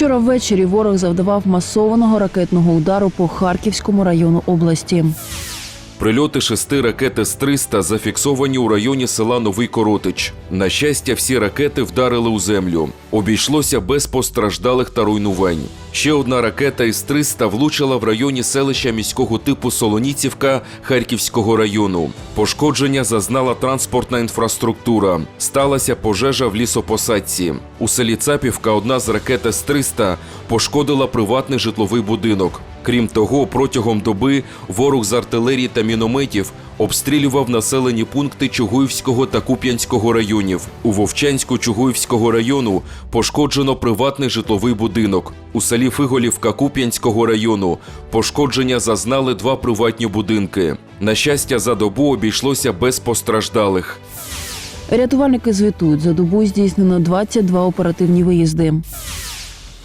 Вчора ввечері ворог завдавав масованого ракетного удару по Харківському району області. Прильоти шести ракет С-300 зафіксовані у районі села Новий Коротич. На щастя, всі ракети вдарили у землю. Обійшлося без постраждалих та руйнувань. Ще одна ракета С-300 влучила в районі селища міського типу Солоніцівка Харківського району. Пошкодження зазнала транспортна інфраструктура. Сталася пожежа в лісопосадці. У селі Цапівка одна з ракет С-300 пошкодила приватний житловий будинок. Крім того, протягом доби ворог з артилерії та мінометів обстрілював населені пункти Чугуївського та Куп'янського районів. У Вовчанську Чугуївського району пошкоджено приватний житловий будинок. У селі Фиголівка Куп'янського району пошкодження зазнали два приватні будинки. На щастя, за добу обійшлося без постраждалих. Рятувальники звітують, за добу здійснено 22 оперативні виїзди.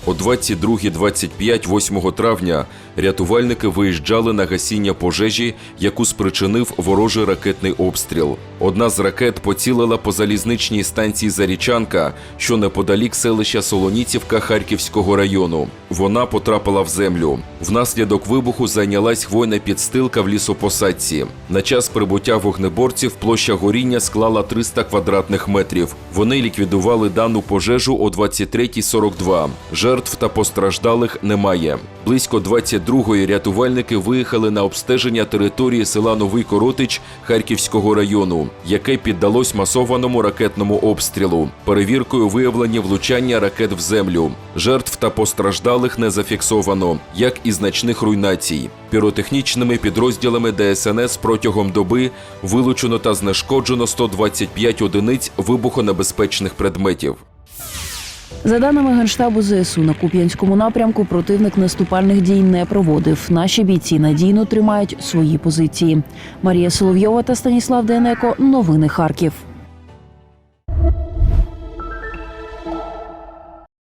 О 22.25 8 травня рятувальники виїжджали на гасіння пожежі, яку спричинив ворожий ракетний обстріл. Одна з ракет поцілила по залізничній станції Зарічанка, що неподалік селища Солоніцівка Харківського району. Вона потрапила в землю. Внаслідок вибуху зайнялась хвойна підстилка в лісопосадці. На час прибуття вогнеборців площа горіння склала 300 квадратних метрів. Вони ліквідували дану пожежу о 23.42. Жертв та постраждалих немає. Близько 22-ї рятувальники виїхали на обстеження території села Новий Коротич Харківського району, яке піддалось масованому ракетному обстрілу. Перевіркою виявлені влучання ракет в землю. Жертв та постраждалих не зафіксовано, як і значних руйнацій. Піротехнічними підрозділами ДСНС протягом доби вилучено та знешкоджено 125 одиниць вибухонебезпечних предметів. За даними Генштабу ЗСУ, на Куп'янському напрямку противник наступальних дій не проводив. Наші бійці надійно тримають свої позиції. Марія Соловйова та Станіслав Денеко. Новини Харків.